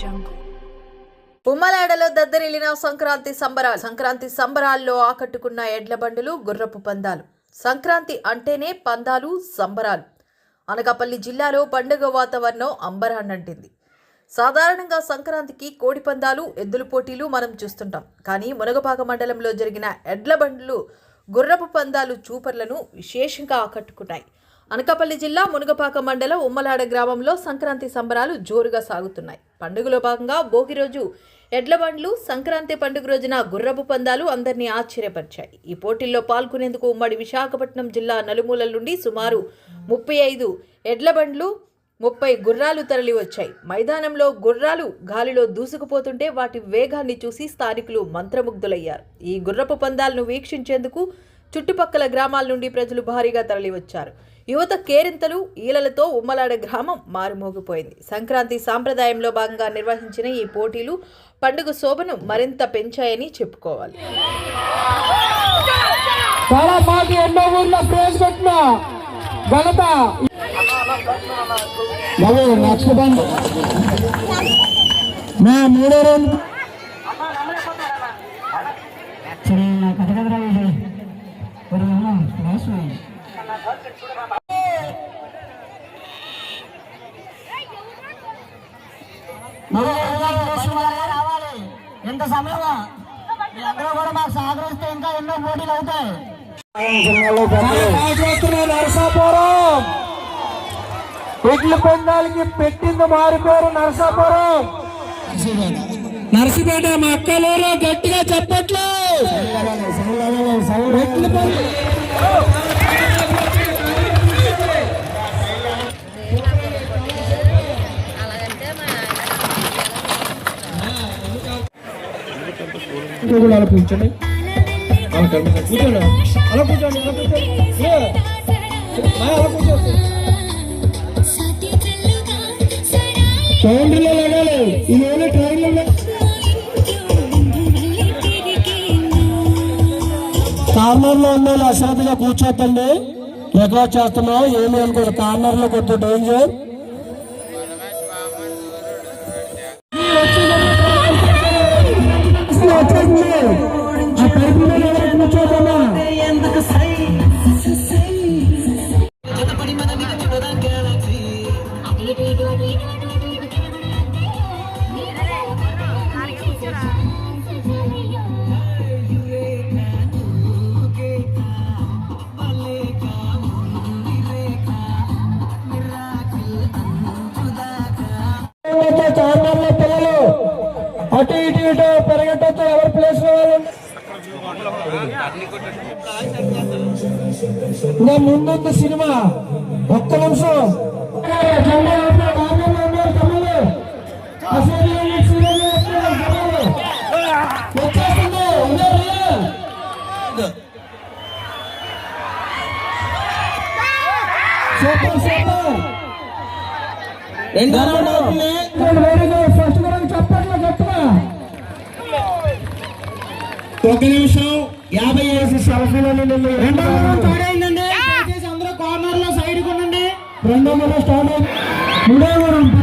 jungle. ఉమ్మలాడలో దద్దరిల్లిన Sankranti సంబరాలు. సంక్రాంతి సంబరాల్లో ఆకట్టుకున్న ఎడ్ల బండులు గుర్రపు పందాలు. సంక్రాంతి అంటేనే పందాలు సంబరాలు. అనకాపల్లి జిల్లాలో పండుగ వాతావరణం అంబరాన్నంటింది సాధారణంగా సంక్రాంతికి కోడి పందాలు ఎద్దుల పోటీలు మనం చూస్తుంటాం. కానీ మునగపాక మండలంలో జరిగిన ఎడ్ల బండ్లు గుర్రపు పందాలు చూపర్లను విశేషంగా ఆకట్టుకున్నాయి. అనకాపల్లి జిల్లా మునగపాక మండలం ఉమ్మలాడ గ్రామంలో సంక్రాంతి సంబరాలు జోరుగా సాగుతున్నాయి. పండుగలో భాగంగా భోగి రోజు ఎడ్లబండ్లు సంక్రాంతి పండుగ రోజున గుర్రపు పందాలు అందరినీ ఆశ్చర్యపరిచాయి. ఈ పోటీల్లో పాల్గొనేందుకు ఉమ్మడి విశాఖపట్నం జిల్లా నలుమూలల నుండి సుమారు ముప్పై ఐదు ఎడ్లబండ్లు ముప్పై గుర్రాలు తరలి వచ్చాయి మైదానంలో గుర్రాలు గాలిలో దూసుకుపోతుంటే వాటి వేగాన్ని చూసి స్థానికులు మంత్రముగ్ధులయ్యారు. ఈ గుర్రపు పందాలను వీక్షించేందుకు చుట్టుపక్కల గ్రామాల నుండి ప్రజలు భారీగా తరలివచ్చారు. యువత కేరింతలు ఈలలతో ఉమ్మలాడ గ్రామం మారుమోగిపోయింది. సంక్రాంతి సాంప్రదాయంలో భాగంగా నిర్వహించిన ఈ పోటీలు పండుగ శోభను మరింత పెంచాయని చెప్పుకోవాలి. చాలా మాకు ఎన్నో ఊర్లో ఘనత. మూడో రావాలి. ఎంత సమయంలో మీరందరూ కూడా మాకు సహకరిస్తే ఇంకా ఎన్నో పోటీలు అవుతాయి. నరసాపురం పెట్ల పొందాలకి పెట్టింది మారిపోయారు నరసాపురం నరసిపేట మా అక్కలేరు గట్టిగా చెప్పట్లు. ఇంకొకళ్ళు అలా కూర్చోండి. అలా కనిపించండి కూర్చోండి అలా కూర్చోండి. అలా కూర్చోండి అలా కూర్చోండి. సౌండ్లో లగాలి ఇదేమో ట్రైన్లో కార్నర్లో ఉన్న అశ్రద్ధగా కూర్చోద్దండి. రికార్డ్ చేస్తున్నాం ఏమి అనుకోరు కార్నర్లో లో డేంజర్. అటు ఇటు ఇటు పెరగ నా ముందుంది సినిమా ఒక్క నిమిషం జెండా ఊపి కార్నర్లో ఉన్నారు తమ్ముళ్ళు. అసలు ఈ సినిమా వస్తున్నారు జనాలు. వచ్చేస్తుంది ఇదే రియల్. సూపర్ సూపర్ రెండో రౌండ్ అవుతుంది వెరీ గుడ్ ఫస్ట్ గురించి చెప్పట్లు గట్టిగా ఒక నిమిషం యాభై వేసి సెల్ఫీలో రెండో రౌండ్ స్టార్ట్ అయిందండి దయచేసి అందరూ కార్నర్లో సైడ్ ఉండండి రెండో రౌండ్ స్టార్ట్ అయింది మూడో రౌండ్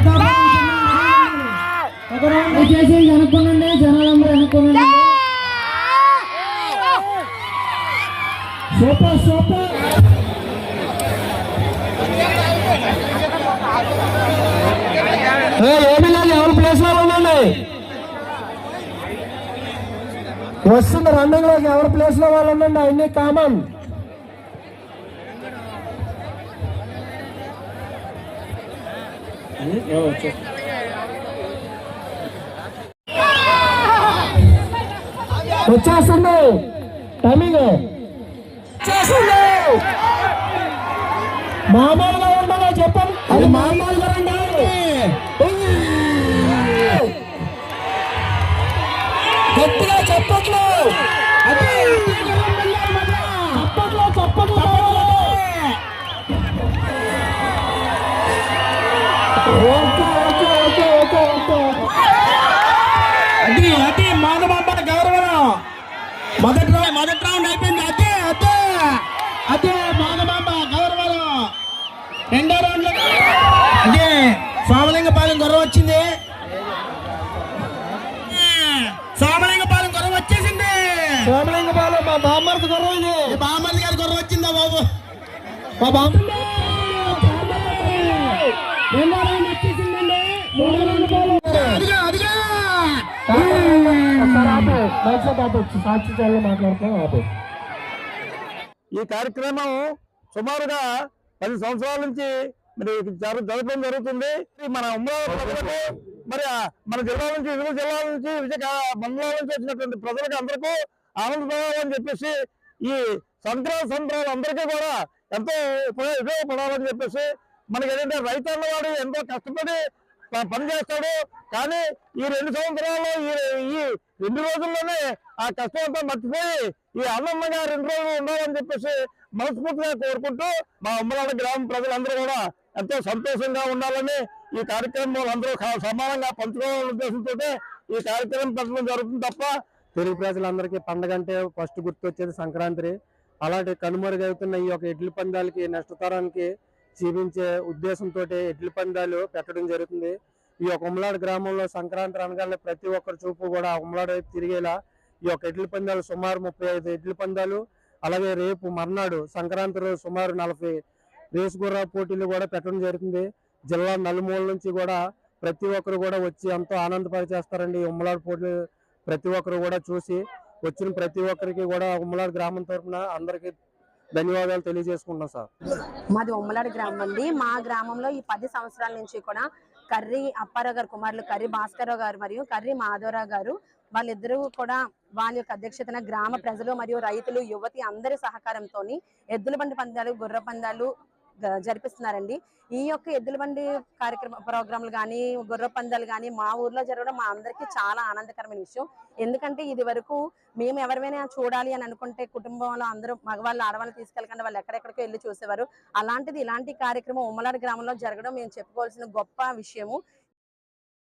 ఒక రౌండ్ వచ్చేసి వెనుక్కోనండి. జనాలందరూ వెనుక్కోనండి. Super super. ఏమి లేదు ఎవరి ప్లేస్లో ఉండండి వస్తుంది రన్నింగ్లోకి ఎవరి ప్లేస్లో వాళ్ళు ఉండండి? అన్ని కామన్ వచ్చేస్తుంది. టైమింగ్. మామూలుగా ఉండగా చెప్పండి. అది చెప్పట్లు అదే. చప్పట్లో చప్పట్లు అది అది గౌరవం మొదటి రౌండ్ మొదటి రౌండ్ అయిపోయింది. అదే అదే. అదే గౌరవం రెండో రౌండ్ అదే సోమలింగపాలెం గొర్రె వచ్చింది. సోమలింగపాలెం సాక్షి ఆపు. ఈ కార్యక్రమం సుమారుగా పది సంవత్సరాల నుంచి మరి జరు- జరపడం జరుగుతుంది. ఇది మన ఉమ్మడి ప్రజలకు మరి మన జిల్లా నుంచి వివిధ జిల్లాల నుంచి విజయ మండలాల నుంచి వచ్చినటువంటి ప్రజలకు అందరికీ ఆనందపడాలని చెప్పేసి ఈ సంక్రాంతి సంబరాలు అందరికీ కూడా ఎంతో ఉపయోగ- ఉపయోగపడాలని చెప్పేసి మనకి ఏంటంటే రైతు అన్నవాడు ఎంతో కష్టపడి ప- పని చేస్తాడు. కానీ ఈ రెండు సంవత్సరాల్లో ఈ ఈ రెండు రోజుల్లోనే ఆ కష్టం అంతా మర్చిపోయి ఈ ఆనందంగా రెండు రోజులు ఉండాలని చెప్పేసి మనస్ఫూర్తిగా కోరుకుంటూ మా ఉమ్మలాడ గ్రామ ప్రజలందరూ కూడా ఎంతో సంతోషంగా ఉండాలని ఈ కార్యక్రమం అందరూ సమానంగా పంచుకోవాలనే ఉద్దేశంతో ఈ కార్యక్రమం పెట్టడం జరుగుతుంది తప్ప తెలుగు ప్రజలందరికీ పండగ అంటే ఫస్ట్ గుర్తు వచ్చేది సంక్రాంతి. అలాంటి కనుమరుగవుతున్న ఈ యొక్క ఎడ్ల పందాలకి నెక్స్ట్ తరానికి జీవించే ఉద్దేశంతో ఎడ్ల పందాలు పెట్టడం జరుగుతుంది. ఈ యొక్క ఉమ్మలాడు గ్రామంలో సంక్రాంతి అనగానే ప్రతి ఒక్కరు చూపు కూడా ఉమ్మలాడు వైపు తిరిగేలా ఈ యొక్క ఎడ్ల పందాలు సుమారు ముప్పై ఐదు ఎడ్ల పందాలు అలాగే రేపు మర్నాడు సంక్రాంతి రోజు సుమారు నలభై రేసు గుర్ర పోటీలు కూడా పెట్టడం జరుగుతుంది. జిల్లా నలుమూల నుంచి కూడా ప్రతి ఒక్కరు కూడా వచ్చి ఎంతో ఆనందపరిచేస్తారండి ఈ ఉమ్మలాడు పోటీలు ప్రతి ఒక్కరు కూడా చూసి. వచ్చిన ప్రతి ఒక్కరికి కూడా ఉమ్మలాడు గ్రామం తరఫున అందరికీ ధన్యవాదాలు తెలియజేసుకుంటున్నాం సార్. మాది ఉమ్మలాడి గ్రామం అండి. మా గ్రామంలో ఈ పది సంవత్సరాల నుంచి కూడా కర్రీ అప్పారావు గారు కుమారులు కర్రీ భాస్కరరావు గారు మరియు కర్రీ మాధవరావు గారు వాళ్ళిద్దరూ కూడా వాళ్ళ యొక్క అధ్యక్షతన గ్రామ ప్రజలు మరియు రైతులు యువతి అందరి సహకారంతో ఎద్దుల బండి పందాలు గుర్ర పందాలు జరిపిస్తున్నారండి. ఈ యొక్క ఎద్దుల బండి కార్యక్రమ ప్రోగ్రాంలు కానీ గుర్ర పందాలు కానీ మా ఊర్లో జరగడం మా అందరికీ చాలా ఆనందకరమైన విషయం. ఎందుకంటే ఇది వరకు మేము ఎవరివైనా చూడాలి అని అనుకుంటే కుటుంబంలో అందరూ మగవాళ్ళు ఆడవాళ్ళు తీసుకెళ్ళకుండా వాళ్ళు ఎక్కడెక్కడికో వెళ్ళి చూసేవారు. అలాంటిది ఇలాంటి కార్యక్రమం ఉమ్మలాడి గ్రామంలో జరగడం మేము చెప్పుకోవాల్సిన గొప్ప విషయము.